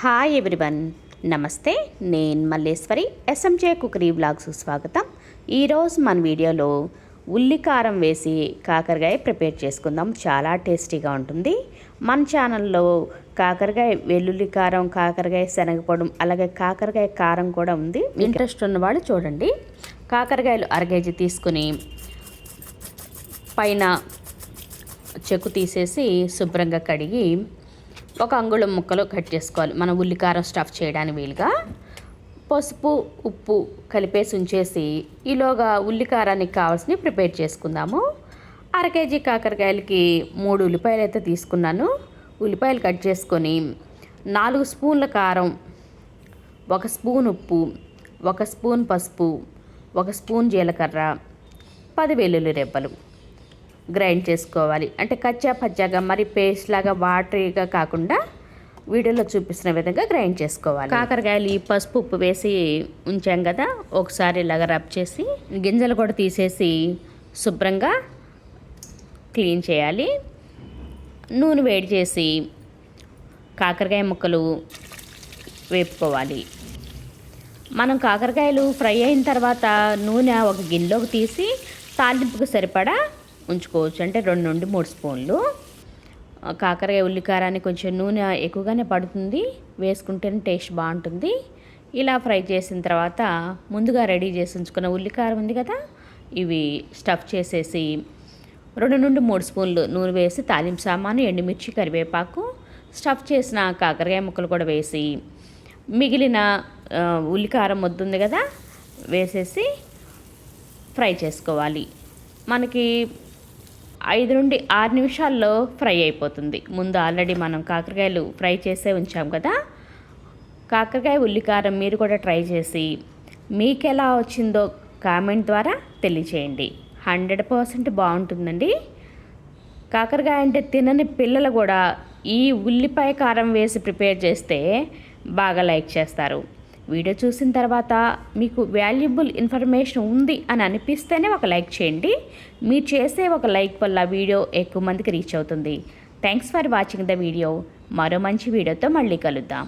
Hi everyone నమస్తే నేను Malleswari SMJ cookery blogs స్వాగతం. ఈరోజు మన వీడియోలో ఉల్లి కారం వేసి కాకరకాయ ప్రిపేర్ చేసుకుందాం. చాలా టేస్టీగా ఉంటుంది. మన ఛానల్లో కాకరకాయ వెల్లుల్లి కారం కాకరకాయ శనగపొడం అలాగే కాకరకాయ కారం కూడా ఉంది. ఇంట్రెస్ట్ ఉన్నవాళ్ళు చూడండి. కాకరకాయలు అర కేజీ తీసుకుని పైన చెక్కు తీసేసి శుభ్రంగా కడిగి ఒక అంగుళం ముక్కలు కట్ చేసుకోవాలి. మనం ఉల్లికారం స్టఫ్ చేయడానికి వీలుగా పసుపు ఉప్పు కలిపేసి ఉంచేసి ఈలోగా ఉల్లికారానికి కావాల్సినవి ప్రిపేర్ చేసుకుందాము. అర కేజీ కాకరకాయలకి మూడు ఉల్లిపాయలు అయితే తీసుకున్నాను. ఉల్లిపాయలు కట్ చేసుకొని నాలుగు స్పూన్ల కారం ఒక స్పూన్ ఉప్పు ఒక స్పూన్ పసుపు ఒక స్పూన్ జీలకర్ర పది వెల్లుల్లి రెబ్బలు గ్రైండ్ చేసుకోవాలి. అంటే కచ్చా పచ్చాగా మరి పేస్ట్ లాగా వాటరీగా కాకుండా వీడియోలో చూపిస్తున్న విధంగా గ్రైండ్ చేసుకోవాలి. కాకరకాయలు ఈ పసుపు ఉప్పు వేసి ఉంచాం కదా ఒకసారి ఇలాగ రబ్ చేసి గింజలు కూడా తీసేసి శుభ్రంగా క్లీన్ చేయాలి. నూనె వేడి చేసి కాకరకాయ ముక్కలు వేపుకోవాలి. మనం కాకరకాయలు ఫ్రై అయిన తర్వాత నూనె ఒక గిన్నెలోకి తీసి తాలింపుకు సరిపడా ఉంచుకోవచ్చు. అంటే రెండు నుండి మూడు స్పూన్లు. కాకరకాయ ఉల్లికారాన్ని కొంచెం నూనె ఎక్కువగానే పడుతుంది. వేసుకుంటేనే టేస్ట్ బాగుంటుంది. ఇలా ఫ్రై చేసిన తర్వాత ముందుగా రెడీ చేసి ఉంచుకున్న ఉల్లికారం ఉంది కదా ఇవి స్టఫ్ చేసేసి రెండు నుండి మూడు స్పూన్లు నూనె వేసి తాలింపు సామాను ఎండుమిర్చి కరివేపాకు స్టఫ్ చేసిన కాకరకాయ ముక్కలు కూడా వేసి మిగిలిన ఉల్లికారం వద్దుంది కదా వేసేసి ఫ్రై చేసుకోవాలి. మనకి ఐదు నుండి ఆరు నిమిషాల్లో ఫ్రై అయిపోతుంది. ముందు ఆల్రెడీ మనం కాకరకాయలు ఫ్రై చేసే ఉంచాం కదా? కాకరకాయ ఉల్లికారం మీరు కూడా ట్రై చేసి మీకు ఎలా వచ్చిందో కామెంట్ ద్వారా తెలియచేయండి. హండ్రెడ్ పర్సెంట్ బాగుంటుందండి. కాకరకాయ అంటే తినని పిల్లలు కూడా ఈ ఉల్లిపాయ కారం వేసి ప్రిపేర్ చేస్తే బాగా లైక్ చేస్తారు. వీడియో చూసిన తర్వాత మీకు వాల్యుబుల్ ఇన్ఫర్మేషన్ ఉంది అని అనిపిస్తేనే ఒక లైక్ చేయండి. మీరు చేసే ఒక లైక్ వల్ల వీడియో ఎక్కువ మందికి రీచ్ అవుతుంది. Thanks for watching the video మరో మంచి వీడియోతో మళ్ళీ కలుద్దాం.